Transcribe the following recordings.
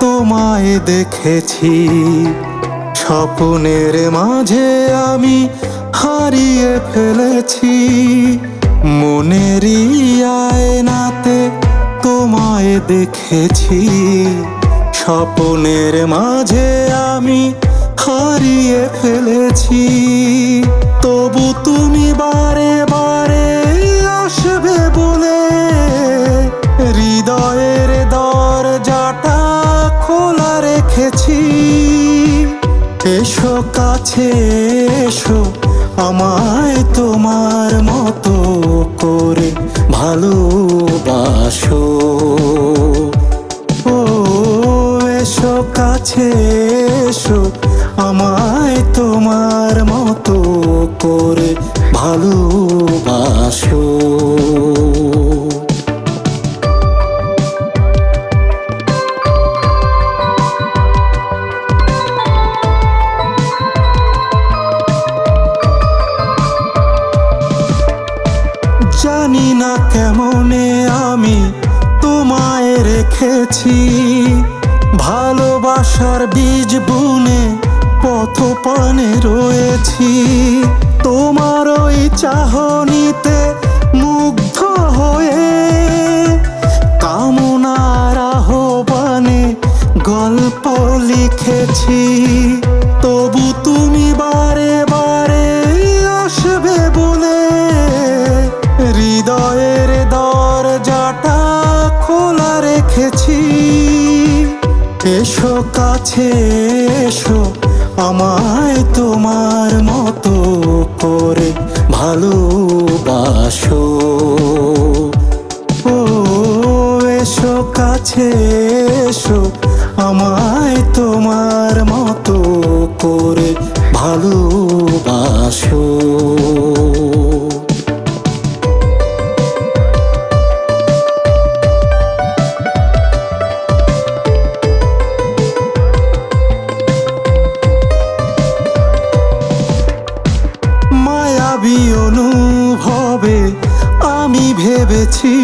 তোমায় দেখেছি। স্বপ্নের মাঝে আমি হারিয়ে ফেলেছি। মনেরই আয়নাতে তোমায় দেখেছি। স্বপ্নের মাঝে আমি হারিয়ে ফেলেছি। তবু তুমি বারে এসো কাছে এসো আমায় তোমার মতো করে ভালোবাসো। ও এসো কাছে এসো আমায় তোমার জানি না কেমনে আমি তোমায় রেখেছি। ভালোবাসার বীজ বুনে পথ পানে রয়েছি। তোমার ওই চাহনিতে মুগ্ধ হয়ে কামনার আহ্বানে গল্প লিখেছি। তবু তুমি বারে রেখেছি এসো কাছে, এসো আমায় তোমার মতো করে ভালোবাসো। ও, এসো কাছে, এসো আমায় তোমার মতো করে ভালোবাসো। ভেবেছি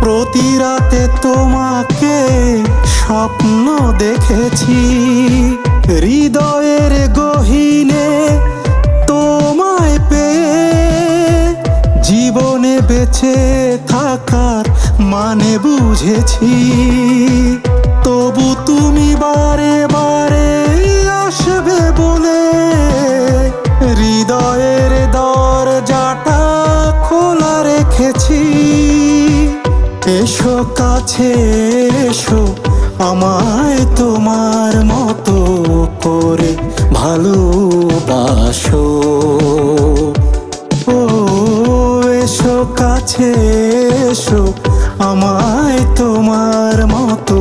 প্রতি রাতে তোমাকে স্বপ্ন দেখেছি। হৃদয়ের গহীনে তোমায় পেয়ে জীবনে বেঁচে থাকার মানে বুঝেছি। তবু তুমি বারে বারে রেখেছি এসো কাছে, এসো আমায় তোমার মতো করে ভালোবাসো। ও, এসো কাছে, এসো আমায় তোমার মতো